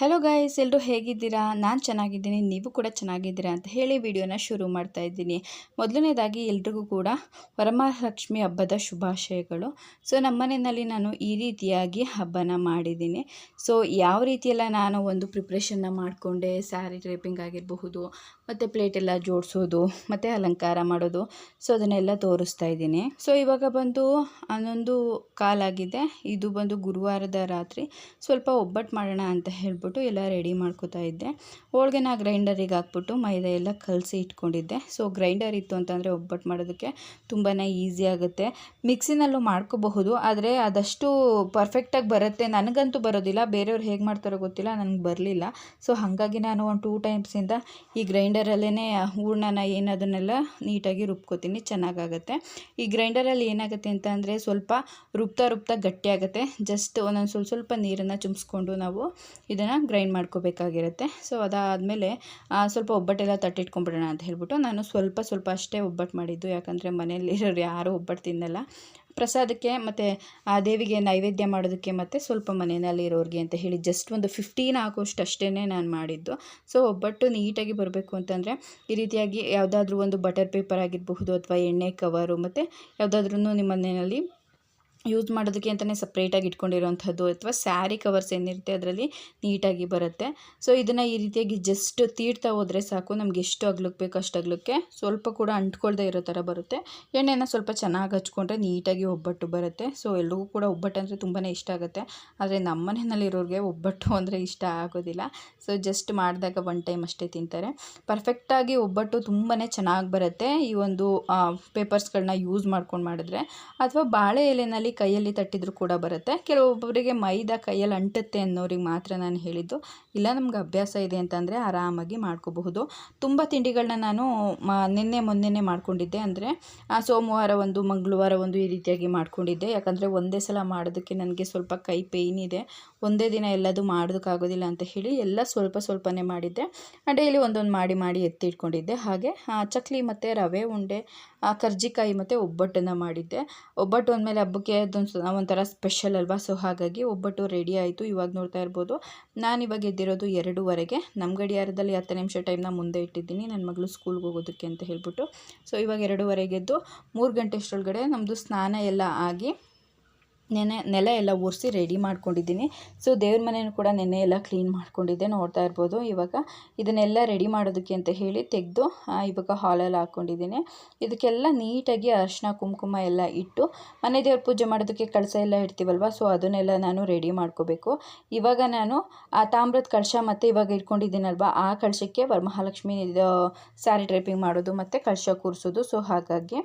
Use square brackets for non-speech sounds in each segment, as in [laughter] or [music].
Hello guys ಎಲ್ಲರೂ ಹೇಗಿದ್ದೀರಾ? ನಾನು ಚೆನ್ನಾಗಿದ್ದೀನಿ, ನೀವು ಕೂಡ ಚೆನ್ನಾಗಿದ್ದೀರಾ ಅಂತ ಹೇಳಿ ವಿಡಿಯೋನ ಶುರು ಮಾಡ್ತಾ ಇದ್ದೀನಿ. ಮೊದಲನೇದಾಗಿ ಎಲ್ರಿಗೂ ಕೂಡ ವರಮಹಾಲಕ್ಷ್ಮಿ ಹಬ್ಬದ ಶುಭಾಶಯಗಳು. ಸೊ ನಮ್ಮನೆಯಲ್ಲಿ ನಾನು ಈ ರೀತಿಯಾಗಿ ಹಬ್ಬನ ಮಾಡಿದ್ದೀನಿ. ಸೊ ಯಾವ ರೀತಿಯೆಲ್ಲ ನಾನು ಒಂದು ಪ್ರಿಪ್ರೇಷನ್ನ ಮಾಡಿಕೊಂಡೆ ಸ್ಯಾರಿ ಡ್ರೇಪಿಂಗ್ ಆಗಿರಬಹುದು, ಮತ್ತು ಪ್ಲೇಟೆಲ್ಲ ಜೋಡಿಸೋದು, ಮತ್ತು ಅಲಂಕಾರ ಮಾಡೋದು ಸೊ ಅದನ್ನೆಲ್ಲ ತೋರಿಸ್ತಾ ಇದ್ದೀನಿ. ಸೊ ಇವಾಗ ಬಂದು ಹನ್ನೊಂದು ಕಾಲಾಗಿದೆ. ಇದು ಬಂದು ಗುರುವಾರದ ರಾತ್ರಿ. ಸ್ವಲ್ಪ ಒಬ್ಬಟ್ಟು ಮಾಡೋಣ ಅಂತ ಹೇಳ್ಬಿಟ್ಟು ಎಲ್ಲ ರೆಡಿ ಮಾಡ್ಕೋತಾ ಇದ್ದೆ. ಹೋಳ್ಗೆನ ಗ್ರೈಂಡರಿಗೆ ಹಾಕ್ಬಿಟ್ಟು ಮೈದಾ ಎಲ್ಲ ಕಲಸಿ ಇಟ್ಕೊಂಡಿದ್ದೆ. ಸೊ ಗ್ರೈಂಡರ್ ಇತ್ತು ಅಂತಂದರೆ ಒಬ್ಬಟ್ಟು ಮಾಡೋದಕ್ಕೆ ತುಂಬಾ ಈಸಿ ಆಗುತ್ತೆ. ಮಿಕ್ಸಿನಲ್ಲೂ ಮಾಡ್ಕೋಬಹುದು, ಆದರೆ ಅದಷ್ಟು ಪರ್ಫೆಕ್ಟಾಗಿ ಬರುತ್ತೆ. ನನಗಂತೂ ಬರೋದಿಲ್ಲ. ಬೇರೆಯವ್ರು ಹೇಗೆ ಮಾಡ್ತಾರೋ ಗೊತ್ತಿಲ್ಲ, ನನಗೆ ಬರಲಿಲ್ಲ. ಸೊ ಹಾಗಾಗಿ ನಾನು ಒಂದು ಟೂ ಟೈಮ್ಸಿಂದ ಈ ಗ್ರೈಂಡರಲ್ಲೇ ಹೂರ್ಣನ ಏನದನ್ನೆಲ್ಲ ನೀಟಾಗಿ ರುಬ್ಕೋತೀನಿ. ಚೆನ್ನಾಗಾಗುತ್ತೆ. ಈ ಗ್ರೈಂಡರಲ್ಲಿ ಏನಾಗುತ್ತೆ ಅಂತ ಅಂದರೆ ಸ್ವಲ್ಪ ರುಬ್ತಾ ರುಬ್ತಾ ಗಟ್ಟಿಯಾಗುತ್ತೆ. ಜಸ್ಟ್ ಒಂದೊಂದು ಸ್ವಲ್ಪ ಸ್ವಲ್ಪ ನೀರನ್ನು ಚುಮ್ಸ್ಕೊಂಡು ನಾವು ಇದನ್ನು ಗ್ರೈಂಡ್ ಮಾಡ್ಕೋಬೇಕಾಗಿರುತ್ತೆ. ಸೊ ಅದಾದಮೇಲೆ ಸ್ವಲ್ಪ ಒಬ್ಬಟ್ಟೆಲ್ಲ ತಟ್ಟಿಟ್ಕೊಂಡ್ಬಿಡೋಣ ಅಂತ ಹೇಳ್ಬಿಟ್ಟು ನಾನು ಸ್ವಲ್ಪ ಸ್ವಲ್ಪ ಅಷ್ಟೇ ಒಬ್ಬಟ್ಟು ಮಾಡಿದ್ದು. ಯಾಕಂದರೆ ಮನೆಯಲ್ಲಿರೋರು ಯಾರೂ ಒಬ್ಬಟ್ಟು ತಿನ್ನಲ್ಲ. ಪ್ರಸಾದಕ್ಕೆ ಮತ್ತು, ಆ, ದೇವಿಗೆ ನೈವೇದ್ಯ ಮಾಡೋದಕ್ಕೆ ಮತ್ತು ಸ್ವಲ್ಪ ಮನೆಯಲ್ಲಿರೋರಿಗೆ ಅಂತ ಹೇಳಿ ಜಸ್ಟ್ ಒಂದು ಫಿಫ್ಟೀನ್ ಆಗೋಷ್ಟು ಅಷ್ಟೇ ನಾನು ಮಾಡಿದ್ದು. ಸೊ ಒಬ್ಬಟ್ಟು ನೀಟಾಗಿ ಬರಬೇಕು ಅಂತಂದರೆ, ಈ ರೀತಿಯಾಗಿ ಯಾವುದಾದ್ರೂ ಒಂದು ಬಟರ್ ಪೇಪರ್ ಆಗಿರಬಹುದು ಅಥವಾ ಎಣ್ಣೆ, ಕವರು ಮತ್ತು ಯಾವುದಾದ್ರೂ ನಿಮ್ಮ ಮನೆಯಲ್ಲಿ ಯೂಸ್ ಮಾಡೋದಕ್ಕೆ ಅಂತಲೇ ಸಪ್ರೇಟಾಗಿ ಇಟ್ಕೊಂಡಿರೋವಂಥದ್ದು ಅಥವಾ ಸ್ಯಾರಿ ಕವರ್ಸ್ ಏನಿರುತ್ತೆ ಅದರಲ್ಲಿ ನೀಟಾಗಿ ಬರುತ್ತೆ. ಸೊ ಇದನ್ನು ಈ ರೀತಿಯಾಗಿ ಜಸ್ಟ್ ತೀಡ್ತಾ ಹೋದರೆ ಸಾಕು. ನಮ್ಗೆ ಎಷ್ಟು ಅಗ್ಲಕ್ಕೆ ಬೇಕು ಅಷ್ಟು ಅಗ್ಲಕ್ಕೆ ಸ್ವಲ್ಪ ಕೂಡ ಅಂಟ್ಕೊಳ್ದೆ ಇರೋ ಥರ ಬರುತ್ತೆ. ಎಣ್ಣೆನ ಸ್ವಲ್ಪ ಚೆನ್ನಾಗಿ ಹಚ್ಕೊಂಡ್ರೆ ನೀಟಾಗಿ ಒಬ್ಬಟ್ಟು ಬರುತ್ತೆ. ಸೊ ಎಲ್ರಿಗೂ ಕೂಡ ಒಬ್ಬಟ್ಟು ಅಂದರೆ ತುಂಬಾ ಇಷ್ಟ ಆಗುತ್ತೆ. ಆದರೆ ನಮ್ಮ ಮನೆಯಲ್ಲಿರೋರಿಗೆ ಒಬ್ಬಟ್ಟು ಅಂದರೆ ಇಷ್ಟ ಆಗೋದಿಲ್ಲ. ಸೊ ಜಸ್ಟ್ ಮಾಡಿದಾಗ ಒನ್ ಟೈಮ್ ಅಷ್ಟೇ ತಿಂತಾರೆ. ಪರ್ಫೆಕ್ಟಾಗಿ ಒಬ್ಬಟ್ಟು ತುಂಬಾ ಚೆನ್ನಾಗಿ ಬರುತ್ತೆ. ಈ ಒಂದು ಪೇಪರ್ಸ್ಗಳನ್ನ ಯೂಸ್ ಮಾಡ್ಕೊಂಡು ಮಾಡಿದ್ರೆ. ಅಥವಾ ಬಾಳೆ ಎಲೆನಲ್ಲಿ ಕೈಯಲ್ಲಿ ತಟ್ಟಿದ್ರು ಕೂಡ ಬರುತ್ತೆ. ಕೆಲವೊಬ್ಬರಿಗೆ ಮೈದಾ ಕೈಯಲ್ಲಿ ಅಂಟುತ್ತೆ ಅನ್ನೋರಿಗೆ ಮಾತ್ರ ನಾನು ಹೇಳಿದ್ದು. ಇಲ್ಲ, ನಮ್ಗೆ ಅಭ್ಯಾಸ ಇದೆ ಅಂತಂದರೆ ಆರಾಮಾಗಿ ಮಾಡ್ಕೋಬಹುದು. ತುಂಬ ತಿಂಡಿಗಳನ್ನ ನಾನು ನಿನ್ನೆ ಮೊನ್ನೆನೇ ಮಾಡ್ಕೊಂಡಿದ್ದೆ ಅಂದರೆ ಸೋಮವಾರ ಒಂದು, ಮಂಗಳವಾರ ಒಂದು ಈ ರೀತಿಯಾಗಿ ಮಾಡ್ಕೊಂಡಿದ್ದೆ. ಯಾಕಂದರೆ ಒಂದೇ ಸಲ ಮಾಡೋದಕ್ಕೆ ನನಗೆ ಸ್ವಲ್ಪ ಕೈ ಪೇಯ್ನ್ ಇದೆ. ಒಂದೇ ದಿನ ಎಲ್ಲದು ಮಾಡೋದಕ್ಕಾಗೋದಿಲ್ಲ ಅಂತ ಹೇಳಿ ಎಲ್ಲ ಸ್ವಲ್ಪ ಸ್ವಲ್ಪನೇ ಮಾಡಿದ್ದೆ. ಡೈಲಿ ಒಂದೊಂದು ಮಾಡಿ ಮಾಡಿ ಎತ್ತಿಟ್ಕೊಂಡಿದ್ದೆ ಹಾಗೆ ಚಕ್ಲಿ ಮತ್ತು ರವೆ, ಉಂಡೆ ಕರ್ಜಿಕಾಯಿ ಮತ್ತು ಒಬ್ಬಟ್ಟನ್ನು ಮಾಡಿದ್ದೆ. ಒಬ್ಬಟ್ಟು ಅಂದಮೇಲೆ ಹಬ್ಬಕ್ಕೆ ಅದೊಂದು ಒಂಥರ ಸ್ಪೆಷಲ್ ಅಲ್ವಾ? ಸೊ ಹಾಗಾಗಿ ಒಬ್ಬಟ್ಟು ರೆಡಿ ಆಯಿತು. ಇವಾಗ ನೋಡ್ತಾ ಇರ್ಬೋದು. ನಾನು ಇವಾಗ ಎದ್ದಿರೋದು ಎರಡೂವರೆಗೆ. ನಮ್ಮ ಗಡಿಯಾರದಲ್ಲಿ ಹತ್ತು ನಿಮಿಷ ಟೈಮ್ನ ಮುಂದೆ ಇಟ್ಟಿದ್ದೀನಿ. ನನ್ನ ಮಗಳು ಸ್ಕೂಲ್ಗೆ ಹೋಗೋದಕ್ಕೆ ಅಂತ ಹೇಳ್ಬಿಟ್ಟು. ಸೊ ಇವಾಗ ಎರಡೂವರೆಗೆದ್ದು ಮೂರು ಗಂಟೆ ಅಷ್ಟರೊಳಗಡೆ ನಮ್ಮದು ಸ್ನಾನ ಎಲ್ಲ ಆಗಿ ನೆನೆ, ನೆಲ ಎಲ್ಲ ಒರೆಸಿ ರೆಡಿ ಮಾಡ್ಕೊಂಡಿದ್ದೀನಿ. ಸೊ ದೇವ್ರ ಮನೆಯೂ ಕೂಡ ನೆನೆ ಎಲ್ಲ ಕ್ಲೀನ್ ಮಾಡ್ಕೊಂಡಿದ್ದೆ, ನೋಡ್ತಾ ಇರ್ಬೋದು. ಇವಾಗ ಇದನ್ನೆಲ್ಲ ರೆಡಿ ಮಾಡೋದಕ್ಕೆ ಅಂತ ಹೇಳಿ ತೆಗೆದು ಇವಾಗ ಹಾಲಲ್ಲಿ ಹಾಕ್ಕೊಂಡಿದ್ದೀನಿ ಇದಕ್ಕೆಲ್ಲ ನೀಟಾಗಿ ಅರಿಶಿನ ಕುಂಕುಮ ಎಲ್ಲ ಇಟ್ಟು, ಮನೆ ದೇವ್ರ ಪೂಜೆ ಮಾಡೋದಕ್ಕೆ ಕಳಸ ಎಲ್ಲ ಇಡ್ತೀವಲ್ವ? ಸೊ ಅದನ್ನೆಲ್ಲ ನಾನು ರೆಡಿ ಮಾಡ್ಕೋಬೇಕು. ಇವಾಗ ನಾನು, ಆ ತಾಮ್ರದ ಕಳಶ ಮತ್ತು ಇವಾಗ ಇಟ್ಕೊಂಡಿದ್ದೀನಲ್ವ? ಆ ಕಳಶಕ್ಕೆ ವರಮಹಾಲಕ್ಷ್ಮಿ ಸ್ಯಾರಿ ಡ್ರೈಪಿಂಗ್ ಮಾಡೋದು ಮತ್ತು ಕಳಶ ಕೂರಿಸೋದು. ಸೊ ಹಾಗಾಗಿ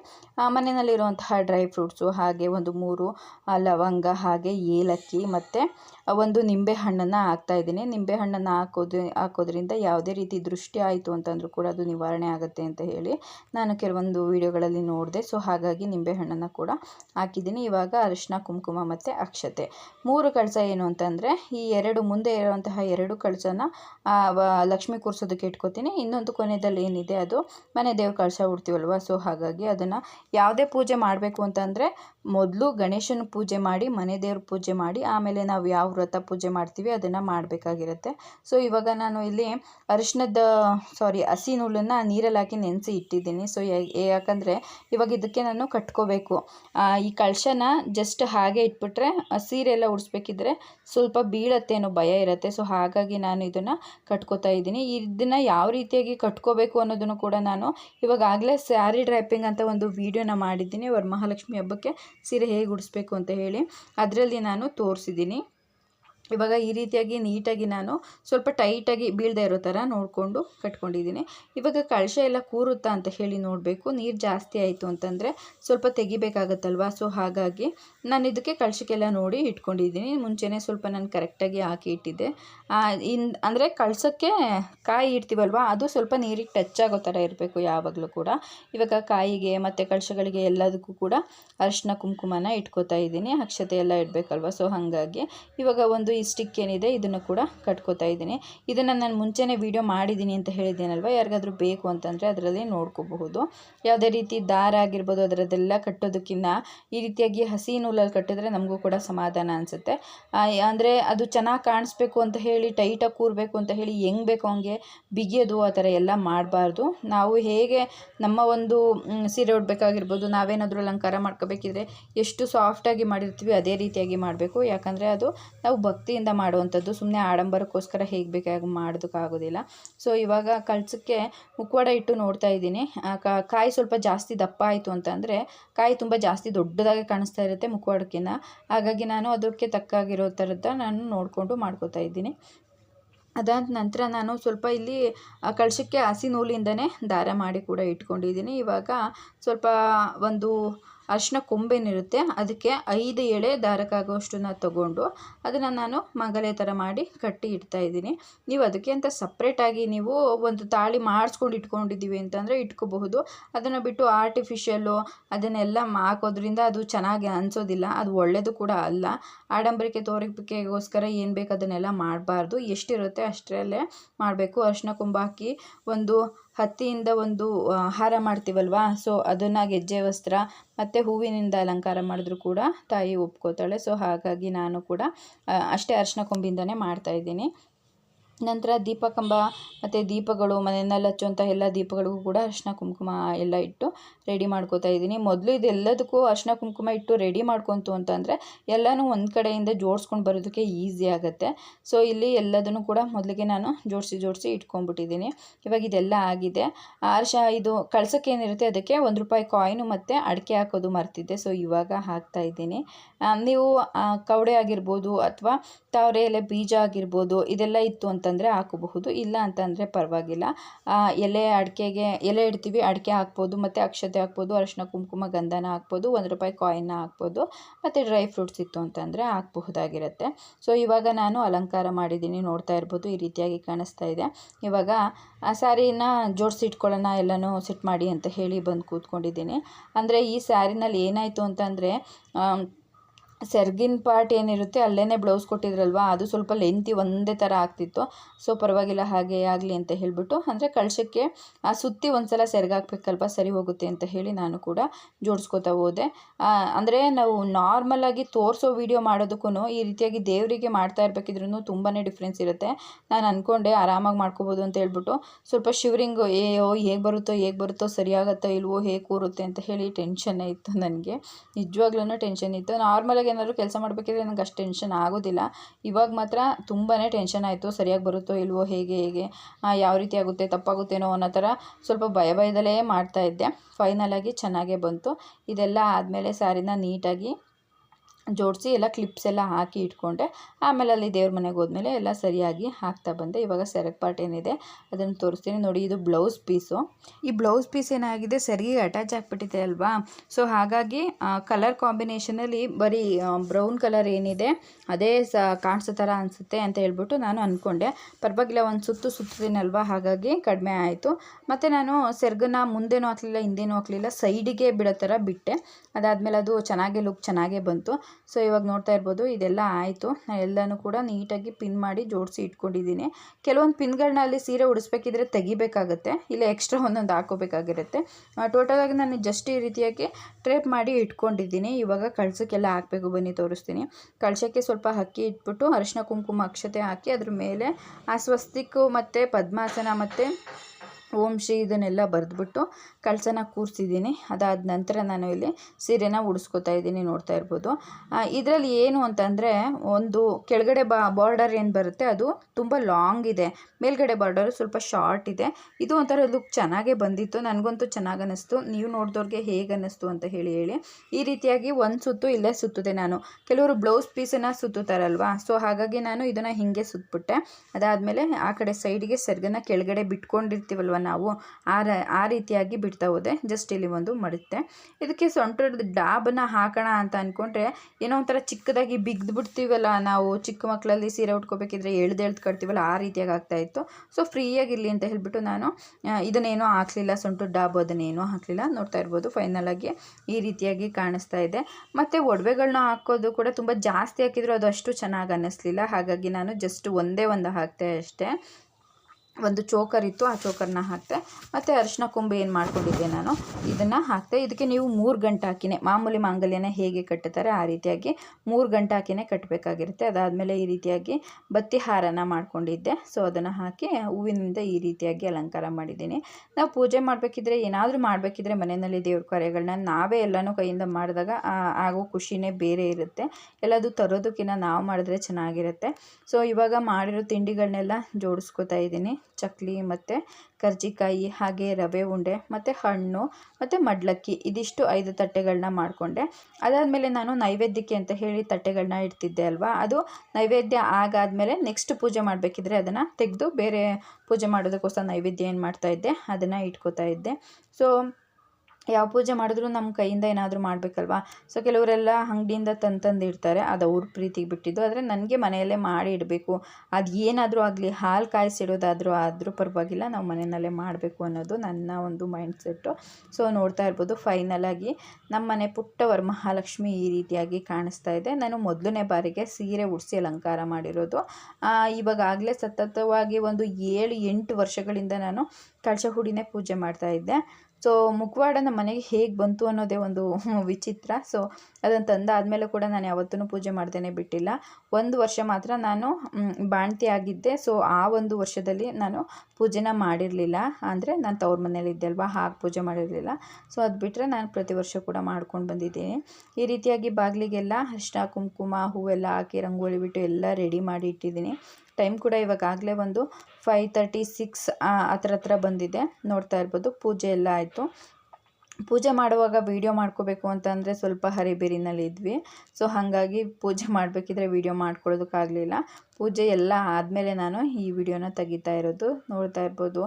ಮನೆಯಲ್ಲಿರುವಂತಹ ಡ್ರೈ ಫ್ರೂಟ್ಸು ಹಾಗೆ ಒಂದು ಮೂರು ಲವಂಗ ಹಾಗೆ ಏಲಕ್ಕಿ ಮತ್ತು ಒಂದು ನಿಂಬೆ ಹಣ್ಣನ್ನು ಹಾಕ್ತಾಯಿದ್ದೀನಿ ನಿಂಬೆ ಹಣ್ಣನ್ನು ಹಾಕೋದು, ಹಾಕೋದ್ರಿಂದ ಯಾವುದೇ ರೀತಿ ದೃಷ್ಟಿ ಆಯಿತು ಅಂತಂದರೂ ಕೂಡ ಅದು ನಿವಾರಣೆ ಆಗುತ್ತೆ ಅಂತ ಹೇಳಿ ನಾನು ಕೆಲವೊಂದು ವಿಡಿಯೋಗಳಲ್ಲಿ ನೋಡಿದೆ. ಸೊ, ಹಾಗಾಗಿ ನಿಂಬೆ ಹಣ್ಣನ್ನು ಕೂಡ ಹಾಕಿದ್ದೀನಿ. ಇವಾಗ ಅರಿಶಿನ, ಕುಂಕುಮ ಮತ್ತು ಅಕ್ಷತೆ. ಮೂರು ಕಳಸ ಏನು ಅಂತಂದರೆ, ಈ ಎರಡು ಮುಂದೆ ಇರುವಂತಹ ಎರಡು ಕಳಸನ ಲಕ್ಷ್ಮಿ ಕೂರಿಸೋದಕ್ಕೆ ಇಟ್ಕೋತೀನಿ. ಇನ್ನೊಂದು ಕೊನೆಯಲ್ಲಿ ಏನಿದೆ ಅದು ಮನೆ ದೇವ್ರ ಕಳಸ ಉಡ್ತೀವಲ್ವ? ಸೊ, ಹಾಗಾಗಿ ಅದನ್ನು ಯಾವುದೇ ಪೂಜೆ ಮಾಡಬೇಕು ಅಂತಂದರೆ, ಮೊದಲು ಗಣೇಶನ ಪೂಜೆ ಮಾಡಿ, ಮನೆ ದೇವ್ರ ಪೂಜೆ ಮಾಡಿ, ಆಮೇಲೆ ನಾವು ಯಾವ ವ್ರತ ಪೂಜೆ ಮಾಡ್ತೀವಿ ಅದನ್ನು ಮಾಡಬೇಕಾಗಿರುತ್ತೆ. ಸೊ ಇವಾಗ ನಾನು ಇಲ್ಲಿ ಅರಿಶಿನದ ಸಾರಿ ಹಸಿ ನೂಲನ್ನು ನೀರಲ್ಲಿ ಹಾಕಿ ನೆನೆಸಿ ಇಟ್ಟಿದ್ದೀನಿ. ಸೊ ಯಾಕಂದರೆ ಇವಾಗ ಇದಕ್ಕೆ ನಾನು ಕಟ್ಕೋಬೇಕು. ಈ ಕಳಶನ ಜಸ್ಟ್ ಹಾಗೆ ಇಟ್ಬಿಟ್ರೆ ಸೀರೆ ಎಲ್ಲ ಉಡಿಸ್ಬೇಕಿದ್ರೆ ಸ್ವಲ್ಪ ಬೀಳತ್ತೆ ಅನ್ನೋ ಭಯ ಇರುತ್ತೆ. ಸೊ ಹಾಗಾಗಿ ನಾನು ಇದನ್ನು ಕಟ್ಕೋತಾ ಇದ್ದೀನಿ. ಇದನ್ನು ಯಾವ ರೀತಿಯಾಗಿ ಕಟ್ಕೋಬೇಕು ಅನ್ನೋದನ್ನು ಕೂಡ ನಾನು ಇವಾಗಾಗಲೇ ಸ್ಯಾರಿ ಡ್ರೈಪಿಂಗ್ ಅಂತ ಒಂದು ವೀಡಿಯೋನ ಮಾಡಿದ್ದೀನಿ. ವರಮಹಾಲಕ್ಷ್ಮಿ ಹಬ್ಬಕ್ಕೆ ಸೀರೆ ಹೇಗೆ ಉಡಿಸ್ಬೇಕು ಅಂತ ಹೇಳಿ. ಅದರಲ್ಲಿ ನಾನು ತೋರಿಸಿದ್ದೀನಿ. ಇವಾಗ ಈ ರೀತಿಯಾಗಿ ನೀಟಾಗಿ ನಾನು ಸ್ವಲ್ಪ ಟೈಟಾಗಿ ಬೀಳದೇ ಇರೋ ಥರ ನೋಡಿಕೊಂಡು ಕಟ್ಕೊಂಡಿದ್ದೀನಿ. ಇವಾಗ ಕಳಶ ಎಲ್ಲ ಕೂರುತ್ತಾ ಅಂತ ಹೇಳಿ ನೋಡಬೇಕು. ನೀರು ಜಾಸ್ತಿ ಆಯಿತು ಅಂತಂದರೆ ಸ್ವಲ್ಪ ತೆಗಿಬೇಕಾಗತ್ತಲ್ವ? ಸೊ ಹಾಗಾಗಿ ನಾನು ಇದಕ್ಕೆ ಕಳಶಕ್ಕೆಲ್ಲ ನೋಡಿ ಇಟ್ಕೊಂಡಿದ್ದೀನಿ. ಮುಂಚೆನೇ ಸ್ವಲ್ಪ ನಾನು ಕರೆಕ್ಟಾಗಿ ಹಾಕಿ ಇಟ್ಟಿದ್ದೆ. ಇನ್, ಅಂದರೆ ಕಳಸಕ್ಕೆ ಕಾಯಿ ಇಡ್ತೀವಲ್ವ? ಅದು ಸ್ವಲ್ಪ ನೀರಿಗೆ ಟಚ್ ಆಗೋ ಥರ ಇರಬೇಕು ಯಾವಾಗಲೂ ಕೂಡ. ಇವಾಗ ಕಾಯಿಗೆ ಮತ್ತು ಕಳಶಗಳಿಗೆ ಎಲ್ಲದಕ್ಕೂ ಕೂಡ ಅರಿಶಿನ ಕುಂಕುಮನ ಇಟ್ಕೋತಾ ಇದ್ದೀನಿ. ಅಕ್ಷತೆ ಎಲ್ಲ ಇಡಬೇಕಲ್ವ? ಸೊ ಹಾಗಾಗಿ ಇವಾಗ ಒಂದು ಈ ಸ್ಟಿಕ್ ಏನಿದೆ, ಇದನ್ನು ಕೂಡ ಕಟ್ಕೋತಾ ಇದ್ದೀನಿ. ಇದನ್ನು ನಾನು ಮುಂಚೆನೇ ವೀಡಿಯೋ ಮಾಡಿದ್ದೀನಿ ಅಂತ ಹೇಳಿದ್ದೀನಲ್ವ? ಯಾರಿಗಾದರೂ ಬೇಕು ಅಂತಂದರೆ ಅದರಲ್ಲಿ ನೋಡ್ಕೋಬಹುದು. ಯಾವುದೇ ರೀತಿ ದಾರ ಆಗಿರ್ಬೋದು, ಅದರದ್ದೆಲ್ಲ ಕಟ್ಟೋದಕ್ಕಿಂತ ಈ ರೀತಿಯಾಗಿ ಹಸಿ ನೂಲಲ್ಲಿ ಕಟ್ಟಿದ್ರೆ ನಮಗೂ ಕೂಡ ಸಮಾಧಾನ ಅನಿಸುತ್ತೆ. ಅಂದರೆ ಅದು ಚೆನ್ನಾಗಿ ಕಾಣಿಸ್ಬೇಕು ಅಂತ ಹೇಳಿ ಟೈಟಾಗಿ ಕೂರಬೇಕು ಅಂತ ಹೇಳಿ ಹೆಂಗೆ ಬೇಕೋ ಹಂಗೆ ಬಿಗಿಯೋದು ಆ ಥರ ಎಲ್ಲ ಮಾಡಬಾರ್ದು. ನಾವು ಹೇಗೆ ನಮ್ಮ ಒಂದು ಸೀರೆ ಉಡ್ಬೇಕಾಗಿರ್ಬೋದು, ನಾವೇನಾದರೂ ಅಲಂಕಾರ ಮಾಡ್ಕೋಬೇಕಿದ್ರೆ ಎಷ್ಟು ಸಾಫ್ಟಾಗಿ ಮಾಡಿರ್ತೀವಿ, ಅದೇ ರೀತಿಯಾಗಿ ಮಾಡಬೇಕು. ಯಾಕಂದರೆ ಅದು ನಾವು ಭಕ್ತಿಯಿಂದ ಮಾಡುವಂಥದ್ದು ಸುಮ್ಮನೆ ಆಡಂಬರಕ್ಕೋಸ್ಕರ ಹೇಗೆ ಬೇಕಾಗಿ ಮಾಡೋದಕ್ಕಾಗೋದಿಲ್ಲ. ಸೊ ಇವಾಗ ಕಳ್ಸಕ್ಕೆ ಮುಖವಾಡ ಇಟ್ಟು ನೋಡ್ತಾ ಇದ್ದೀನಿ. ಕಾಯಿ ಸ್ವಲ್ಪ ಜಾಸ್ತಿ ದಪ್ಪ ಆಯಿತು ಅಂತಂದರೆ ಕಾಯಿ ತುಂಬ ಜಾಸ್ತಿ ದೊಡ್ಡದಾಗಿ ಕಾಣಿಸ್ತಾ ಇರುತ್ತೆ ಮುಖವಾಡಕ್ಕಿಂತ ಹಾಗಾಗಿ ನಾನು ಅದಕ್ಕೆ ತಕ್ಕಾಗಿರೋ ಥರದ್ದ ನಾನು ನೋಡಿಕೊಂಡು ಮಾಡ್ಕೋತಾ ಇದ್ದೀನಿ. ಅದಾದ ನಂತರ ನಾನು ಸ್ವಲ್ಪ ಇಲ್ಲಿ ಕಳಶಕ್ಕೆ ಹಸಿ ನೂಲಿಂದನೇ ದಾರ ಮಾಡಿ ಕೂಡ ಇಟ್ಕೊಂಡಿದ್ದೀನಿ. ಇವಾಗ ಸ್ವಲ್ಪ ಒಂದು ಅರಿಶಿನ ಕೊಂಬೇನಿರುತ್ತೆ. ಅದಕ್ಕೆ ಐದು ಎಳೆ ದಾರಕ್ಕಾಗುವಷ್ಟನ್ನ ತಗೊಂಡು ಅದನ್ನು ನಾನು ಮಗಲೆ ಥರ ಮಾಡಿ ಕಟ್ಟಿ ಇಡ್ತಾ ಇದ್ದೀನಿ. ನೀವು ಅದಕ್ಕೆ ಅಂತ ಸಪ್ರೇಟಾಗಿ ನೀವು ಒಂದು ತಾಳಿ ಮಾಡಿಸ್ಕೊಂಡು ಇಟ್ಕೊಂಡಿದ್ದೀವಿ ಅಂತಂದರೆ ಇಟ್ಕೋಬಹುದು. ಅದನ್ನು ಬಿಟ್ಟು ಆರ್ಟಿಫಿಷಿಯಲ್ಲು ಅದನ್ನೆಲ್ಲ ಹಾಕೋದ್ರಿಂದ ಅದು ಚೆನ್ನಾಗಿ ಅನಿಸೋದಿಲ್ಲ. ಅದು ಒಳ್ಳೆಯದು ಕೂಡ ಅಲ್ಲ. ಆಡಂಬರಿಕೆ ತೋರಿಕೆಗೋಸ್ಕರ ಏನು ಬೇಕು ಅದನ್ನೆಲ್ಲ ಮಾಡಬಾರ್ದು. ಎಷ್ಟಿರುತ್ತೆ ಅಷ್ಟರಲ್ಲೇ ಮಾಡಬೇಕು. ಅರಿಶಿನ ಕೊಂಬು ಹಾಕಿ ಒಂದು ಹತ್ತಿಯಿಂದ ಒಂದು ಹಾರ ಮಾಡ್ತೀವಲ್ವಾ? ಸೊ, ಅದನ್ನು ಗೆಜ್ಜೆ ವಸ್ತ್ರ ಮತ್ತು ಹೂವಿನಿಂದ ಅಲಂಕಾರ ಮಾಡಿದ್ರು ಕೂಡ ತಾಯಿ ಒಪ್ಕೋತಾಳೆ. ಸೊ, ಹಾಗಾಗಿ ನಾನು ಕೂಡ ಅಷ್ಟೇ ಅರಿಶಿನ ಕೊಂಬಿಂದನೇ ಮಾಡ್ತಾಯಿದ್ದೀನಿ ನಂತರ ದೀಪಕಂಬ ಮತ್ತು ದೀಪಗಳು ಮನೆಯಲ್ಲಿ ಹಚ್ಚುವಂಥ ಎಲ್ಲ ದೀಪಗಳಿಗೂ ಕೂಡ ಅರಿಶಿನ ಕುಂಕುಮ ಎಲ್ಲ ಇಟ್ಟು ರೆಡಿ ಮಾಡ್ಕೋತಾ ಇದ್ದೀನಿ. ಮೊದಲು ಇದೆಲ್ಲದಕ್ಕೂ ಅರಿಶಿನ ಕುಂಕುಮ ಇಟ್ಟು ರೆಡಿ ಮಾಡ್ಕೊತು ಅಂತಂದರೆ ಎಲ್ಲನೂ ಒಂದು ಕಡೆಯಿಂದ ಜೋಡಿಸ್ಕೊಂಡು ಬರೋದಕ್ಕೆ ಈಸಿ ಆಗುತ್ತೆ. ಸೊ ಇಲ್ಲಿ ಎಲ್ಲದನ್ನು ಕೂಡ ಮೊದಲಿಗೆ ನಾನು ಜೋಡಿಸಿ ಜೋಡಿಸಿ ಇಟ್ಕೊಂಡ್ಬಿಟ್ಟಿದ್ದೀನಿ. ಇವಾಗ ಇದೆಲ್ಲ ಆಗಿದೆ. ಅರಿಶ ಇದು ಕಳ್ಸೋಕ್ಕೆ ಏನಿರುತ್ತೆ, ಅದಕ್ಕೆ ಒಂದು ರೂಪಾಯಿ ಕಾಯಿನು ಮತ್ತು ಅಡಿಕೆ ಹಾಕೋದು ಮರ್ತಿದ್ದೆ. ಸೊ ಇವಾಗ ಹಾಕ್ತಾ ಇದ್ದೀನಿ. ನೀವು ಕವಡೆ ಆಗಿರ್ಬೋದು ಅಥವಾ ತಾವರೆ ಎಲೆ ಬೀಜ ಆಗಿರ್ಬೋದು, ಇದೆಲ್ಲ ಇತ್ತು ಅಂತಂದರೆ ಹಾಕೋಬಹುದು. ಇಲ್ಲ ಅಂತಂದರೆ ಪರವಾಗಿಲ್ಲ. ಎಲೆ ಅಡಿಕೆಗೆ, ಎಲೆ ಇಡ್ತೀವಿ, ಅಡಿಕೆ ಹಾಕ್ಬೋದು, ಮತ್ತು ಅಕ್ಷತೆ ಹಾಕ್ಬೋದು, ಅರಶಿನ, ಕುಂಕುಮ, ಗಂಧನ ಹಾಕ್ಬೋದು, ಒಂದು ರೂಪಾಯಿ ಕಾಯಿನ್ನ ಹಾಕ್ಬೋದು, ಮತ್ತು ಡ್ರೈ ಫ್ರೂಟ್ಸ್ ಇತ್ತು ಅಂತಂದರೆ ಹಾಕಬಹುದಾಗಿರುತ್ತೆ. ಸೊ ಇವಾಗ ನಾನು ಅಲಂಕಾರ ಮಾಡಿದ್ದೀನಿ, ನೋಡ್ತಾ ಇರ್ಬೋದು, ಈ ರೀತಿಯಾಗಿ ಕಾಣಿಸ್ತಾ ಇದೆ. ಇವಾಗ, ಆ ಸ್ಯಾರಿನ ಜೋಡಿಸಿ ಇಟ್ಕೊಳ್ಳೋಣ, ಎಲ್ಲನೂ ಸೆಟ್ ಮಾಡಿ ಅಂತ ಹೇಳಿ ಬಂದು ಕೂತ್ಕೊಂಡಿದ್ದೀನಿ. ಅಂದರೆ ಈ ಸ್ಯಾರಿನಲ್ಲಿ ಏನಾಯಿತು ಅಂತಂದರೆ ಸೆರ್ಗಿನ ಪಾರ್ಟ್ ಏನಿರುತ್ತೆ ಅಲ್ಲೇ ಬ್ಲೌಸ್ ಕೊಟ್ಟಿದ್ರಲ್ವಾ, ಅದು ಸ್ವಲ್ಪ ಲೆಂತಿ ಒಂದೇ ಥರ ಆಗ್ತಿತ್ತು. ಸೊ ಪರವಾಗಿಲ್ಲ, ಹಾಗೆ ಆಗಲಿ ಅಂತ ಹೇಳಿಬಿಟ್ಟು, ಅಂದರೆ ಕಳಶಕ್ಕೆ, ಆ ಸುತ್ತಿ ಒಂದು ಸಲ ಸೆರ್ಗಾಕ್ಬೇಕಲ್ವ ಸರಿ ಹೋಗುತ್ತೆ ಅಂತ ಹೇಳಿ ನಾನು ಕೂಡ ಜೋಡಿಸ್ಕೊತಾ ಹೋದೆ. ಅಂದರೆ ನಾವು ನಾರ್ಮಲಾಗಿ ತೋರಿಸೋ ವಿಡಿಯೋ ಮಾಡೋದಕ್ಕೂ ಈ ರೀತಿಯಾಗಿ ದೇವರಿಗೆ ಮಾಡ್ತಾ ಇರಬೇಕಿದ್ರೂ ತುಂಬಾ ಡಿಫ್ರೆನ್ಸ್ ಇರುತ್ತೆ. ನಾನು ಅಂದ್ಕೊಂಡೆ ಆರಾಮಾಗಿ ಮಾಡ್ಕೋಬೋದು ಅಂತ ಹೇಳ್ಬಿಟ್ಟು, ಸ್ವಲ್ಪ ಶಿವರಿಂಗು ಏಯೋ, ಹೇಗೆ ಬರುತ್ತೋ ಹೇಗೆ ಬರುತ್ತೋ, ಸರಿಯಾಗತ್ತೋ, ಇಲ್ವೋ, ಹೇಗೆ ಕೂರುತ್ತೆ? ಅಂತ ಹೇಳಿ ಟೆನ್ಷನ್ ಇತ್ತು ನನಗೆ. ನಿಜವಾಗ್ಲೂ ಟೆನ್ಷನ್ ಇತ್ತು. ನಾರ್ಮಲಾಗಿ ಏನಾದರೂ ಕೆಲಸ ಮಾಡಬೇಕಿದ್ರೆ ನನಗೆ ಅಷ್ಟು ಟೆನ್ಷನ್ ಆಗೋದಿಲ್ಲ. ಇವಾಗ ಮಾತ್ರ ತುಂಬಾ ಟೆನ್ಷನ್ ಆಯಿತು. ಸರಿಯಾಗಿ ಬರುತ್ತೋ ಇಲ್ವೋ, ಹೇಗೆ ಹೇಗೆ ಯಾವ ರೀತಿ ಆಗುತ್ತೆ, ತಪ್ಪಾಗುತ್ತೇನೋ ಅನ್ನೋ ಥರ ಸ್ವಲ್ಪ ಭಯ ಭಯದಲ್ಲೇ ಮಾಡ್ತಾ ಇದ್ದೆ. ಫೈನಲಾಗಿ ಚೆನ್ನಾಗೇ ಬಂತು. ಇದೆಲ್ಲ ಆದಮೇಲೆ ಸ್ಯಾರಿನ ನೀಟಾಗಿ ಜೋಡಿಸಿ ಎಲ್ಲ ಕ್ಲಿಪ್ಸ್ ಎಲ್ಲ ಹಾಕಿ ಇಟ್ಕೊಂಡೆ. ಆಮೇಲೆ ಅಲ್ಲಿ ದೇವ್ರ ಮನೆಗೆ ಹೋದ್ಮೇಲೆ ಎಲ್ಲ ಸರಿಯಾಗಿ ಹಾಕ್ತಾ ಬಂದೆ. ಇವಾಗ ಸೆರಗ್ ಪಾರ್ಟ್ ಏನಿದೆ ಅದನ್ನು ತೋರಿಸ್ತೀನಿ. ನೋಡಿ, ಇದು ಬ್ಲೌಸ್ ಪೀಸು ಈ ಬ್ಲೌಸ್ ಪೀಸ್ ಏನಾಗಿದೆ? ಸರಿಯಾಗಿ ಅಟ್ಯಾಚ್ ಆಗಿಬಿಟ್ಟಿದೆ ಅಲ್ವಾ? ಸೊ ಹಾಗಾಗಿ ಕಲರ್ ಕಾಂಬಿನೇಷನಲ್ಲಿ ಬರೀ ಬ್ರೌನ್ ಕಲರ್ ಏನಿದೆ, ಅದೇ ಸ, ಕಾಣಿಸೋ ಥರ ಅನಿಸುತ್ತೆ ಅಂತ ಹೇಳ್ಬಿಟ್ಟು ನಾನು ಅಂದ್ಕೊಂಡೆ ಪರವಾಗಿಲ್ಲ, ಒಂದು ಸುತ್ತು ಸುತ್ತಿದ್ದೀನಲ್ವಾ ಹಾಗಾಗಿ ಕಡಿಮೆ ಆಯಿತು. ಮತ್ತು ನಾನು ಸೆರ್ಗನ್ನ ಮುಂದೇನೂ ಹಾಕಲಿಲ್ಲ, ಹಿಂದೇನೂ ಹಾಕಲಿಲ್ಲ ಸೈಡಿಗೆ ಬಿಡೋ ಥರ ಬಿಟ್ಟೆ. ಅದಾದಮೇಲೆ ಅದು ಚೆನ್ನಾಗೇ ಲುಕ್ ಚೆನ್ನಾಗೇ ಬಂತು. ಸೊ, ಇವಾಗ ನೋಡ್ತಾ ಇರ್ಬೋದು, ಇದೆಲ್ಲ ಆಯಿತು. ನಾನು ಎಲ್ಲನೂ ಕೂಡ ನೀಟಾಗಿ ಪಿನ್ ಮಾಡಿ ಜೋಡಿಸಿ ಇಟ್ಕೊಂಡಿದ್ದೀನಿ. ಕೆಲವೊಂದು ಪಿನ್ಗಳನ್ನ ಅಲ್ಲಿ ಸೀರೆ ಉಡಿಸ್ಬೇಕಿದ್ರೆ ತೆಗಿಬೇಕಾಗುತ್ತೆ. ಇಲ್ಲ ಎಕ್ಸ್ಟ್ರಾ ಒಂದೊಂದು ಹಾಕೋಬೇಕಾಗಿರುತ್ತೆ. ಟೋಟಲಾಗಿ ನಾನು ಜಸ್ಟ್ ಈ ರೀತಿಯಾಗಿ ಟ್ರೇಪ್ ಮಾಡಿ ಇಟ್ಕೊಂಡಿದ್ದೀನಿ. ಇವಾಗ ಕಳ್ಸಕ್ಕೆಲ್ಲ ಹಾಕಬೇಕು ಬನ್ನಿ, ತೋರಿಸ್ತೀನಿ. ಕಳ್ಸಕ್ಕೆ ಸ್ವಲ್ಪ ಅಕ್ಕಿ ಇಟ್ಬಿಟ್ಟು ಅರಿಶಿನ ಕುಂಕುಮ ಅಕ್ಷತೆ ಹಾಕಿ ಅದ್ರ ಮೇಲೆ ಆ ಸ್ವಸ್ತಿಕ್ಕು ಮತ್ತು ಪದ್ಮಾಸನ ಮತ್ತು ಓಂ ಶ್ರೀ ಇದನ್ನೆಲ್ಲ ಬರೆದ್ಬಿಟ್ಟು ಕಳಸನ ಕೂರಿಸಿದ್ದೀನಿ. ಅದಾದ ನಂತರ ನಾನು ಇಲ್ಲಿ ಸೀರೆನ ಉಡಿಸ್ಕೊತಾ ಇದ್ದೀನಿ ನೋಡ್ತಾ ಇರ್ಬೋದು. ಇದರಲ್ಲಿ ಏನು ಅಂತಂದರೆ ಒಂದು ಕೆಳಗಡೆ ಬಾರ್ಡರ್ ಏನು ಬರುತ್ತೆ ಅದು ತುಂಬ ಲಾಂಗ್ ಇದೆ. ಮೇಲ್ಗಡೆ ಬಾರ್ಡರು ಸ್ವಲ್ಪ ಶಾರ್ಟ್ ಇದೆ. ಇದು ಒಂಥರ ಲುಕ್ ಚೆನ್ನಾಗೇ ಬಂದಿತ್ತು. ನನಗಂತೂ ಚೆನ್ನಾಗಿ ಅನ್ನಿಸ್ತು. ನೀವು ನೋಡಿದವ್ರಿಗೆ ಹೇಗೆ ಅನ್ನಿಸ್ತು ಅಂತ ಹೇಳಿ ಹೇಳಿ. ಈ ರೀತಿಯಾಗಿ ಒಂದು ಸುತ್ತು ಇಲ್ಲೇ ಸುತ್ತಿದೆ ನಾನು. ಕೆಲವರು ಬ್ಲೌಸ್ ಪೀಸನ್ನು ಸುತ್ತುತ್ತಾರಲ್ವಾ? ಸೊ ಹಾಗಾಗಿ ನಾನು ಇದನ್ನು ಹೀಗೆ ಸುತ್ತಬಿಟ್ಟೆ ಅದಾದಮೇಲೆ ಆ ಕಡೆ ಸೈಡಿಗೆ ಸೆರ್ಗನ್ನ ಕೆಳಗಡೆ ಬಿಟ್ಕೊಂಡಿರ್ತೀವಲ್ವ ನಾವು ಆ ಆ ರೀತಿಯಾಗಿ ಬಿಡ್ತಾ ಹೋದೆ. ಜಸ್ಟ್ ಇಲ್ಲಿ ಒಂದು ಮಡುತ್ತೆ ಇದಕ್ಕೆ ಸೊಂಟದ ಡಾಬನ್ನ ಹಾಕೋಣ ಅಂತ ಅಂದ್ಕೊಂಡ್ರೆ ಏನೋ ಒಂಥರ ಚಿಕ್ಕದಾಗಿ ಬಿಗ್ದು ಬಿಡ್ತೀವಲ್ಲ ನಾವು ಚಿಕ್ಕ ಮಕ್ಕಳಲ್ಲಿ ಸೀರೆ ಉಟ್ಕೋಬೇಕಿದ್ರೆ ಎಳ್ದು ಎಳ್ದು ಕಟ್ತೀವಲ್ಲ, ಆ ರೀತಿಯಾಗಿ ಆಗ್ತಾ ಇತ್ತು. ಸೊ ಫ್ರೀಯಾಗಿರಲಿ ಅಂತ ಹೇಳಿಬಿಟ್ಟು ನಾನು ಇದನ್ನೇನೋ ಹಾಕ್ಲಿಲ್ಲ, ಸೊಂಟದ ಡಾಬು ಅದನ್ನೇನೋ ಹಾಕಲಿಲ್ಲ. ನೋಡ್ತಾ ಇರ್ಬೋದು ಫೈನಲ್ ಆಗಿ ಈ ರೀತಿಯಾಗಿ ಕಾಣಿಸ್ತಾ ಇದೆ. ಮತ್ತು ಒಡವೆಗಳನ್ನ ಹಾಕೋದು ಕೂಡ ತುಂಬ ಜಾಸ್ತಿ ಹಾಕಿದ್ರು ಅದು ಅಷ್ಟು ಚೆನ್ನಾಗಿ ಅನ್ನಿಸ್ಲಿಲ್ಲ. ಹಾಗಾಗಿ ನಾನು ಜಸ್ಟ್ ಒಂದೇ ಒಂದು ಹಾಕ್ತೆ ಅಷ್ಟೇ. ಒಂದು ಚೋಕರ್ ಇತ್ತು, ಆ ಚೋಕರ್ನ ಹಾಕಿದೆ. ಮತ್ತು ಅರಿಶಿನ ಕೊಂಬು ಏನು ಮಾಡ್ಕೊಂಡಿದ್ದೆ ನಾನು, ಇದನ್ನು ಹಾಕಿದೆ. ಇದಕ್ಕೆ ನೀವು ಮೂರು ಗಂಟೆ ಹಾಕಿನೇ, ಮಾಮೂಲಿ ಮಾಂಗಲ್ಯನ ಹೇಗೆ ಕಟ್ಟುತ್ತಾರೆ ಆ ರೀತಿಯಾಗಿ ಮೂರು ಗಂಟೆ ಹಾಕಿನೇ ಕಟ್ಟಬೇಕಾಗಿರುತ್ತೆ ಅದಾದಮೇಲೆ ಈ ರೀತಿಯಾಗಿ ಬತ್ತಿ ಹಾರನ ಮಾಡ್ಕೊಂಡಿದ್ದೆ. ಸೊ ಅದನ್ನು ಹಾಕಿ ಹೂವಿನಿಂದ ಈ ರೀತಿಯಾಗಿ ಅಲಂಕಾರ ಮಾಡಿದ್ದೀನಿ. ನಾವು ಪೂಜೆ ಮಾಡಬೇಕಿದ್ರೆ, ಏನಾದರೂ ಮಾಡಬೇಕಿದ್ರೆ ಮನೆಯಲ್ಲಿ ದೇವ್ರ ಕಾರ್ಯಗಳನ್ನ ನಾವೇ ಎಲ್ಲನೂ ಕೈಯಿಂದ ಮಾಡಿದಾಗ ಆಗೋ ಖುಷಿನೇ ಬೇರೆ ಇರುತ್ತೆ. ಎಲ್ಲದು ತರೋದಕ್ಕಿಂತ ನಾವು ಮಾಡಿದ್ರೆ ಚೆನ್ನಾಗಿರುತ್ತೆ. ಸೊ ಇವಾಗ ಮಾಡಿರೋ ತಿಂಡಿಗಳನ್ನೆಲ್ಲ ಜೋಡಿಸ್ಕೊತಾ ಇದ್ದೀನಿ. ಚಕ್ಲಿ ಮತ್ತು ಕರ್ಜಿಕಾಯಿ, ಹಾಗೆ ರವೆ ಉಂಡೆ, ಮತ್ತು ಹಣ್ಣು, ಮತ್ತು ಮಡ್ಲಕ್ಕಿ ಇದಿಷ್ಟು ಐದು ತಟ್ಟೆಗಳನ್ನ ಮಾಡಿಕೊಂಡೆ. ಅದಾದಮೇಲೆ ನಾನು ನೈವೇದ್ಯಕ್ಕೆ ಅಂತ ಹೇಳಿ ತಟ್ಟೆಗಳನ್ನ ಇಡ್ತಿದ್ದೆ ಅಲ್ವಾ? ಅದು ನೈವೇದ್ಯ ಆಗಾದಮೇಲೆ ನೆಕ್ಸ್ಟ್ ಪೂಜೆ ಮಾಡಬೇಕಿದ್ರೆ ಅದನ್ನು ತೆಗೆದು ಬೇರೆ ಪೂಜೆ ಮಾಡೋದಕ್ಕೋಸ್ಕರ ನೈವೇದ್ಯ ಏನು ಮಾಡ್ತಾಯಿದ್ದೆ ಅದನ್ನು ಇಟ್ಕೋತಾ ಇದ್ದೆ. ಸೊ ಯಾವ ಪೂಜೆ ಮಾಡಿದ್ರು ನಮ್ಮ ಕೈಯಿಂದ ಏನಾದರೂ ಮಾಡಬೇಕಲ್ವಾ? ಸೊ ಕೆಲವರೆಲ್ಲ ಅಂಗಡಿಯಿಂದ ತಂದು ಇಡ್ತಾರೆ ಅದು ಅವ್ರ ಪ್ರೀತಿಗೆ ಬಿಟ್ಟಿದ್ದು. ಆದರೆ ನನಗೆ ಮನೆಯಲ್ಲೇ ಮಾಡಿ ಇಡಬೇಕು. ಅದು ಏನಾದರೂ ಆಗಲಿ, ಹಾಲು ಕಾಯಿಸಿಡೋದಾದರೂ ಆದರೂ ಪರವಾಗಿಲ್ಲ. ನಾವು ಮನೆಯಲ್ಲೇ ಮಾಡಬೇಕು ಅನ್ನೋದು ನನ್ನ ಒಂದು ಮೈಂಡ್ ಸೆಟ್ಟು ಸೊ ನೋಡ್ತಾ ಇರ್ಬೋದು. ಫೈನಲ್ ಆಗಿ ನಮ್ಮ ಮನೆ ಪುಟ್ಟ ವರಮಹಾಲಕ್ಷ್ಮಿ ಈ ರೀತಿಯಾಗಿ ಕಾಣಿಸ್ತಾ ಇದೆ. ನಾನು ಮೊದಲನೇ ಬಾರಿಗೆ ಸೀರೆ ಉಡಿಸಿ ಅಲಂಕಾರ ಮಾಡಿರೋದು. ಇವಾಗಾಗಲೇ ಸತತವಾಗಿ ಒಂದು ಏಳು ಎಂಟು ವರ್ಷಗಳಿಂದ ನಾನು ಕಳಶ ಹುಡಿನೇ ಪೂಜೆ ಮಾಡ್ತಾ ಇದ್ದೆ. ಸೊ ಮುಖವಾಡ ನಮ್ಮ ಮನೆಗೆ ಹೇಗೆ ಬಂತು ಅನ್ನೋದೇ ಒಂದು [laughs] ವಿಚಿತ್ರ. ಸೊ ಅದನ್ನು ತಂದಾದಮೇಲೆ ಕೂಡ ನಾನು ಯಾವತ್ತೂ ಪೂಜೆ ಮಾಡ್ದೇನೆ ಬಿಟ್ಟಿಲ್ಲ. ಒಂದು ವರ್ಷ ಮಾತ್ರ ನಾನು ಬಾಣ್ತಿ ಆಗಿದ್ದೆ. ಸೊ ಆ ಒಂದು ವರ್ಷದಲ್ಲಿ ನಾನು ಪೂಜೆನ ಮಾಡಿರಲಿಲ್ಲ. ಅಂದರೆ ನಾನು ತವ್ರ ಮನೇಲಿದ್ದೆ ಅಲ್ವಾ, ಹಾಗೆ ಪೂಜೆ ಮಾಡಿರಲಿಲ್ಲ. ಸೊ ಅದು ಬಿಟ್ಟರೆ ನಾನು ಪ್ರತಿ ವರ್ಷ ಕೂಡ ಮಾಡ್ಕೊಂಡು ಬಂದಿದ್ದೀನಿ. ಈ ರೀತಿಯಾಗಿ ಬಾಗಿಲಿಗೆಲ್ಲ ಅರಿಶಿನ, ಕುಂಕುಮ, ಹೂವೆಲ್ಲ ಹಾಕಿ, ರಂಗೋಲಿ ಬಿಟ್ಟು ಎಲ್ಲ ರೆಡಿ ಮಾಡಿ ಇಟ್ಟಿದ್ದೀನಿ. ಟೈಮ್ ಕೂಡ ಇವಾಗಲೇ ಒಂದು ಫೈವ್ ತರ್ಟಿ ಸಿಕ್ಸ್ ಥರ ಹತ್ರ ಬಂದಿದೆ. ನೋಡ್ತಾ ಇರ್ಬೋದು. ಪೂಜೆ ಎಲ್ಲ ಆಯಿತು. ಪೂಜೆ ಮಾಡುವಾಗ ವೀಡಿಯೋ ಮಾಡ್ಕೋಬೇಕು ಅಂತಂದರೆ ಸ್ವಲ್ಪ ಹರಿಬೇರಿನಲ್ಲಿ ಇದ್ವಿ. ಸೊ, ಹಾಗಾಗಿ ಪೂಜೆ ಮಾಡಬೇಕಿದ್ರೆ ವೀಡಿಯೋ ಮಾಡ್ಕೊಳ್ಳೋದಕ್ಕಾಗಲಿಲ್ಲ. ಪೂಜೆ ಎಲ್ಲ ಆದಮೇಲೆ ನಾನು ಈ ವಿಡಿಯೋನ ತೆಗಿತಾ ಇರೋದು, ನೋಡ್ತಾ ಇರ್ಬೋದು.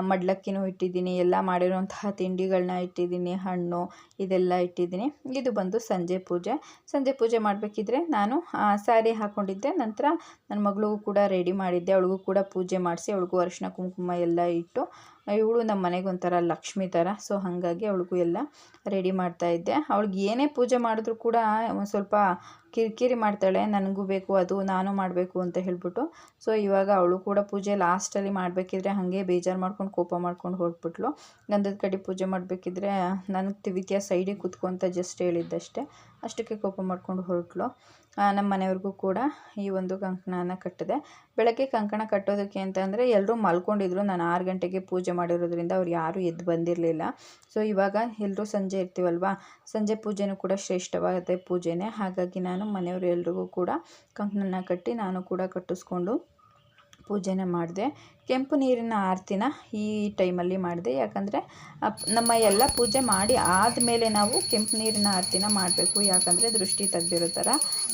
ಮಡ್ಲಕ್ಕಿನೂ ಇಟ್ಟಿದ್ದೀನಿ, ಎಲ್ಲ ಮಾಡಿರೋಂತಹ ತಿಂಡಿಗಳನ್ನ ಇಟ್ಟಿದ್ದೀನಿ, ಹಣ್ಣು ಇದೆಲ್ಲ ಇಟ್ಟಿದ್ದೀನಿ. ಇದು ಬಂದು ಸಂಜೆ ಪೂಜೆ. ಸಂಜೆ ಪೂಜೆ ಮಾಡಬೇಕಿದ್ರೆ ನಾನು ಸ್ಯಾರಿ ಹಾಕ್ಕೊಂಡಿದ್ದೆ ನಂತರ ನನ್ನ ಮಗಳಿಗೂ ಕೂಡ ರೆಡಿ ಮಾಡಿದ್ದೆ. ಅವಳಿಗೂ ಕೂಡ ಪೂಜೆ ಮಾಡಿಸಿ, ಅವಳಿಗೂ ಅರಿಶಿನ, ಕುಂಕುಮ ಎಲ್ಲ ಇಟ್ಟು ಇವಳು ನಮ್ಮ ಮನೆಗೆ ಒಂಥರ ಲಕ್ಷ್ಮಿ ಥರ ಸೊ ಹಾಗಾಗಿ ಅವಳಿಗೂ ಎಲ್ಲ ರೆಡಿ ಮಾಡ್ತಾ ಇದ್ದೆ. ಅವಳಿಗೆ ಏನೇ ಪೂಜೆ ಮಾಡಿದ್ರು ಕೂಡ ಒಂದು ಸ್ವಲ್ಪ ಕಿರಿಕಿರಿ ಮಾಡ್ತಾಳೆ, ನನಗೂ ಬೇಕು, ಅದು ನಾನು ಮಾಡಬೇಕು, ಅಂತ ಹೇಳ್ಬಿಟ್ಟು, ಸೊ ಇವಾಗ ಅವಳು ಕೂಡ ಪೂಜೆ ಲಾಸ್ಟಲ್ಲಿ ಮಾಡಬೇಕಿದ್ರೆ ಹಾಗೆ ಬೇಜಾರು ಮಾಡ್ಕೊಂಡು, ಕೋಪ ಮಾಡ್ಕೊಂಡು ಹೊರಟ್ಬಿಟ್ಲು. ಗಂಧದ ಕಡೆ ಪೂಜೆ ಮಾಡಬೇಕಿದ್ರೆ ನನಗೆ ತಿವಿತಿಯ ಸೈಡಿಗೆ ಕೂತ್ಕೊಂತ ಜಸ್ಟ್ ಹೇಳಿದ್ದಷ್ಟೇ. ಅಷ್ಟಕ್ಕೆ ಕೋಪ ಮಾಡ್ಕೊಂಡು ಹೊರಟ್ಲು. ನಮ್ಮ ಮನೆಯವ್ರಿಗೂ ಕೂಡ ಈ ಒಂದು ಕಂಕಣನ ಕಟ್ಟಿದೆ. ಬೆಳಗ್ಗೆ ಕಂಕಣ ಕಟ್ಟೋದಕ್ಕೆ ಅಂತಂದರೆ ಎಲ್ಲರೂ ಮಲ್ಕೊಂಡಿದ್ರು. ನಾನು ಆರು ಗಂಟೆಗೆ ಪೂಜೆ ಮಾಡಿರೋದ್ರಿಂದ ಅವ್ರು ಯಾರೂ ಎದ್ದು ಬಂದಿರಲಿಲ್ಲ. ಸೊ ಇವಾಗ ಎಲ್ಲರೂ ಸಂಜೆ ಇರ್ತೀವಲ್ವಾ? ಸಂಜೆ ಪೂಜೆನೂ ಕೂಡ ಶ್ರೇಷ್ಠವಾದ ಪೂಜೆನೇ. ಹಾಗಾಗಿ ನಾನು ಮನೆಯವರು ಎಲ್ರಿಗೂ ಕೂಡ ಕಂಕಣನ ಕಟ್ಟಿ ನಾನು ಕೂಡ ಕಟ್ಟಿಸ್ಕೊಂಡು ಪೂಜೆನೇ ಮಾಡಿದೆ. ಕೆಂಪು ನೀರಿನ ಆರತಿನ ಈ ಟೈಮಲ್ಲಿ ಮಾಡಿದೆ. ಯಾಕಂದರೆ ನಮ್ಮ ಎಲ್ಲ ಪೂಜೆ ಮಾಡಿ ಆದಮೇಲೆ ನಾವು ಕೆಂಪು ನೀರಿನ ಆರತಿನ ಮಾಡಬೇಕು. ಯಾಕಂದರೆ ದೃಷ್ಟಿ ತೆಗ್ದಿರೋ ಥರ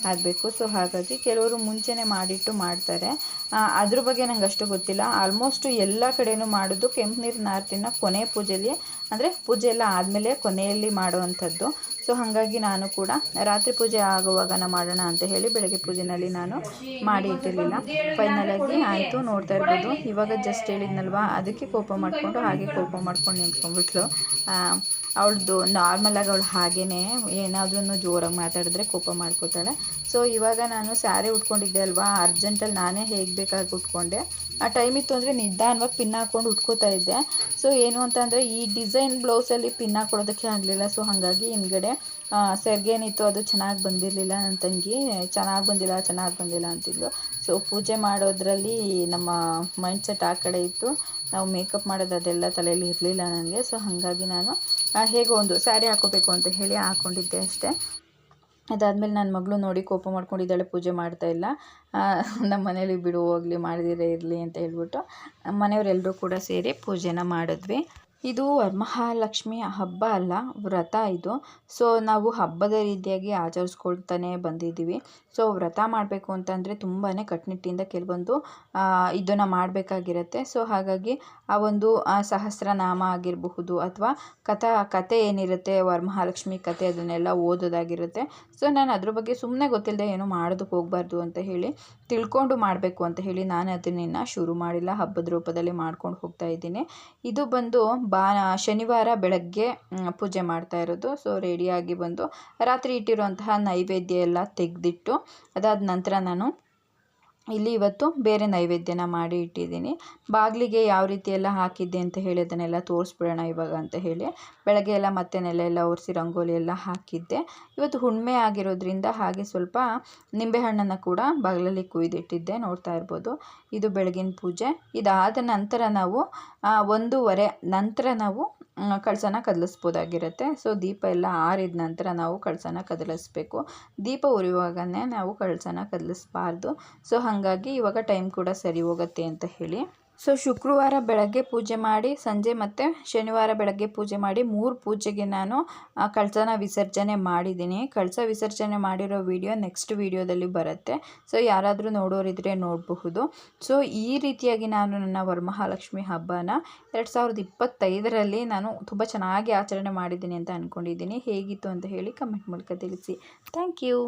ಆಗಬೇಕು. ಸೊ, ಹಾಗಾಗಿ ಕೆಲವರು ಮುಂಚೆನೇ ಮಾಡಿಟ್ಟು ಮಾಡ್ತಾರೆ. ಅದ್ರ ಬಗ್ಗೆ ನಂಗೆ ಅಷ್ಟು ಗೊತ್ತಿಲ್ಲ. ಆಲ್ಮೋಸ್ಟು ಎಲ್ಲ ಕಡೆಯೂ ಮಾಡೋದು ಕೆಂಪು ನೀರಿನ ಆರತಿನ ಕೊನೆ ಪೂಜೆಯಲ್ಲಿ ಅಂದರೆ ಪೂಜೆ ಎಲ್ಲ ಆದಮೇಲೆ ಕೊನೆಯಲ್ಲಿ ಮಾಡುವಂಥದ್ದು. ಸೊ ಹಾಗಾಗಿ ನಾನು ಕೂಡ ರಾತ್ರಿ ಪೂಜೆ ಆಗುವಾಗ ಮಾಡೋಣ ಅಂತ ಹೇಳಿ ಬೆಳಗ್ಗೆ ಪೂಜೆನಲ್ಲಿ ನಾನು ಮಾಡಿ ಇಟ್ಟಿರಲಿಲ್ಲ. ಫೈನಲ್ ಆಯಿತು, ನೋಡ್ತಾ ಇರ್ಬೋದು. ಇವಾಗ ಜಸ್ಟ್ ಹೇಳಿದ್ನಲ್ವಾ, ಅದಕ್ಕೆ ಕೋಪ ಮಾಡಿಕೊಂಡು ಹಾಗೆ ಕೋಪ ಮಾಡ್ಕೊಂಡು ನಿಂತ್ಕೊಂಡ್ಬಿಟ್ಲು. ಅವಳದು ನಾರ್ಮಲಾಗಿ ಅವಳು ಹಾಗೇ ಏನಾದ್ರೂ ಜೋರಾಗಿ ಮಾತಾಡಿದ್ರೆ ಕೋಪ ಮಾಡ್ಕೋತಾಳೆ. ಸೊ ಇವಾಗ ನಾನು ಸ್ಯಾರಿ ಉಟ್ಕೊಂಡಿದ್ದೆ ಅಲ್ವಾ ಅರ್ಜೆಂಟಲ್ಲಿ ನಾನೇ ಹೇಗೆ ಬೇಕಾಗಿ ಉಟ್ಕೊಂಡೆ. ಆ ಟೈಮ್ ಇತ್ತು ಅಂದರೆ ನಿಧಾನವಾಗಿ ಪಿನ್ ಹಾಕ್ಕೊಂಡು ಉಟ್ಕೋತಾ ಇದ್ದೆ. ಸೊ ಏನು ಅಂತಂದರೆ ಈ ಡಿಸೈನ್ ಬ್ಲೌಸಲ್ಲಿ ಪಿನ್ ಹಾಕೊಳ್ಳೋದಕ್ಕೆ ಆಗಲಿಲ್ಲ. ಸೊ ಹಾಗಾಗಿ ಹಿಂದ್ಗಡೆ ಸೆರ್ಗೇನಿತ್ತು ಅದು ಚೆನ್ನಾಗಿ ಬಂದಿರಲಿಲ್ಲ ನನ್ನ ತಂಗಿ. ಚೆನ್ನಾಗಿ ಬಂದಿಲ್ಲ ಚೆನ್ನಾಗಿ ಬಂದಿಲ್ಲ ಅಂತಿದ್ಲು. ಸೊ ಪೂಜೆ ಮಾಡೋದ್ರಲ್ಲಿ ನಮ್ಮ ಮೈಂಡ್ ಸೆಟ್ ಆ ಕಡೆ ಇತ್ತು. ನಾವು ಮೇಕಪ್ ಮಾಡೋದು ಅದೆಲ್ಲ ತಲೆಯಲ್ಲಿ ಇರಲಿಲ್ಲ ನನಗೆ. ಸೊ ಹಾಗಾಗಿ ನಾನು ಹೇಗೋ ಒಂದು ಸ್ಯಾರಿ ಹಾಕೋಬೇಕು ಅಂತ ಹೇಳಿ ಹಾಕ್ಕೊಂಡಿದ್ದೆ ಅಷ್ಟೇ. ಅದಾದಮೇಲೆ ನನ್ನ ಮಗಳು ನೋಡಿ ಕೋಪ ಮಾಡ್ಕೊಂಡಿದ್ದಾಳೆ, ಪೂಜೆ ಮಾಡ್ತಾ ಇಲ್ಲ. ನಮ್ಮ ಮನೇಲಿ ಬಿಡು, ಹೋಗಲಿ, ಮಾಡದಿರೇ ಇರಲಿ ಅಂತ ಹೇಳ್ಬಿಟ್ಟು ಮನೆಯವರೆಲ್ಲರೂ ಕೂಡ ಸೇರಿ ಪೂಜೆನ ಮಾಡಿದ್ವಿ. ಇದು ವರಮಹಾಲಕ್ಷ್ಮಿ ಹಬ್ಬ ಅಲ್ಲ, ವ್ರತ ಇದು. ಸೊ ನಾವು ಹಬ್ಬದ ರೀತಿಯಾಗಿ ಆಚರಿಸ್ಕೊಳ್ತಾನೆ ಬಂದಿದ್ದೀವಿ. ಸೊ ವ್ರತ ಮಾಡಬೇಕು ಅಂತಂದರೆ ತುಂಬಾ ಕಟ್ಟುನಿಟ್ಟಿಂದ ಕೆಲವೊಂದು ಇದನ್ನು ಮಾಡಬೇಕಾಗಿರುತ್ತೆ. ಸೊ ಹಾಗಾಗಿ ಆ ಒಂದು ಸಹಸ್ರನಾಮ ಆಗಿರಬಹುದು ಅಥವಾ ಕಥಾ ಕತೆ ಏನಿರುತ್ತೆ, ವರಮಹಾಲಕ್ಷ್ಮಿ ಕತೆ ಅದನ್ನೆಲ್ಲ ಓದೋದಾಗಿರುತ್ತೆ. ಸೊ ನಾನು ಅದ್ರ ಬಗ್ಗೆ ಸುಮ್ಮನೆ ಗೊತ್ತಿಲ್ಲದೆ ಏನು ಮಾಡೋದಕ್ಕೆ ಹೋಗಬಾರ್ದು ಅಂತ ಹೇಳಿ ತಿಳ್ಕೊಂಡು ಮಾಡಬೇಕು ಅಂತ ಹೇಳಿ ನಾನು ಅದನ್ನಿನ್ನು ಶುರು ಮಾಡಿಲ್ಲ, ಹಬ್ಬದ ರೂಪದಲ್ಲಿ ಮಾಡ್ಕೊಂಡು ಹೋಗ್ತಾ ಇದ್ದೀನಿ. ಇದು ಬಂದು ಬಾ, ಶನಿವಾರ ಬೆಳಗ್ಗೆ ಪೂಜೆ ಮಾಡ್ತಾ ಇರೋದು. ಸೊ ರೆಡಿಯಾಗಿ ಬಂದು ರಾತ್ರಿ ಇಟ್ಟಿರುವಂತಹ ನೈವೇದ್ಯ ಎಲ್ಲ ತೆಗೆದಿಟ್ಟು ಅದಾದ ನಂತರ ನಾನು ಇಲ್ಲಿ ಇವತ್ತು ಬೇರೆ ನೈವೇದ್ಯನ ಮಾಡಿ ಇಟ್ಟಿದ್ದೀನಿ. ಬಾಗಿಲಿಗೆ ಯಾವ ರೀತಿ ಎಲ್ಲ ಹಾಕಿದ್ದೆ ಅಂತ ಹೇಳಿ ಅದನ್ನೆಲ್ಲ ತೋರಿಸ್ಬಿಡೋಣ ಇವಾಗ ಅಂತ ಹೇಳಿ. ಬೆಳಗ್ಗೆ ಎಲ್ಲ ಮತ್ತೆ ನೆಲೆ ಎಲ್ಲ ಒರೆಸಿ ರಂಗೋಲಿ ಎಲ್ಲ ಹಾಕಿದ್ದೆ. ಇವತ್ತು ಹುಣ್ಣಿಮೆ ಆಗಿರೋದ್ರಿಂದ ಹಾಗೆ ಸ್ವಲ್ಪ ನಿಂಬೆಹಣ್ಣನ್ನು ಕೂಡ ಬಾಗಿಲಲ್ಲಿ ಕುಯ್ದಿಟ್ಟಿದ್ದೆ, ನೋಡ್ತಾ ಇರ್ಬೋದು. ಇದು ಬೆಳಗಿನ ಪೂಜೆ. ಇದಾದ ನಂತರ ನಾವು ಒಂದೂವರೆ ನಂತರ ನಾವು ಕಳಸನ ಕದಲಿಸ್ಬೋದಾಗಿರುತ್ತೆ. ಸೊ ದೀಪ ಎಲ್ಲ ಆರಿದ ನಂತರ ನಾವು ಕಳಸನ ಕದಲಿಸ್ಬೇಕು. ದೀಪ ಉರಿಯುವಾಗನೇ ನಾವು ಕಳಸನ ಕದಲಿಸ್ಬಾರ್ದು. ಸೊ ಹಾಗಾಗಿ ಇವಾಗ ಟೈಮ್ ಕೂಡ ಸರಿ ಹೋಗುತ್ತೆ ಅಂತ ಹೇಳಿ. ಸೊ ಶುಕ್ರವಾರ ಬೆಳಗ್ಗೆ ಪೂಜೆ ಮಾಡಿ, ಸಂಜೆ ಮತ್ತು ಶನಿವಾರ ಬೆಳಗ್ಗೆ ಪೂಜೆ ಮಾಡಿ, ಮೂರು ಪೂಜೆಗೆ ನಾನು ಕಳಸನ ವಿಸರ್ಜನೆ ಮಾಡಿದ್ದೀನಿ. ಕಳಸ ವಿಸರ್ಜನೆ ಮಾಡಿರೋ ವಿಡಿಯೋ ನೆಕ್ಸ್ಟ್ ವಿಡಿಯೋದಲ್ಲಿ ಬರುತ್ತೆ. ಸೊ ಯಾರಾದರೂ ನೋಡೋರಿದ್ರೆ ನೋಡಬಹುದು. ಸೊ ಈ ರೀತಿಯಾಗಿ ನಾನು ನನ್ನ ವರಮಹಾಲಕ್ಷ್ಮಿ ಹಬ್ಬನ ಎರಡು ಸಾವಿರದ ಇಪ್ಪತ್ತೈದರಲ್ಲಿ ನಾನು ತುಂಬ ಚೆನ್ನಾಗಿ ಆಚರಣೆ ಮಾಡಿದ್ದೀನಿ ಅಂತ ಅಂದ್ಕೊಂಡಿದ್ದೀನಿ ಹೇಗಿತ್ತು ಅಂತ ಹೇಳಿ ಕಮೆಂಟ್ ಮೂಲಕ ತಿಳಿಸಿ. Thank you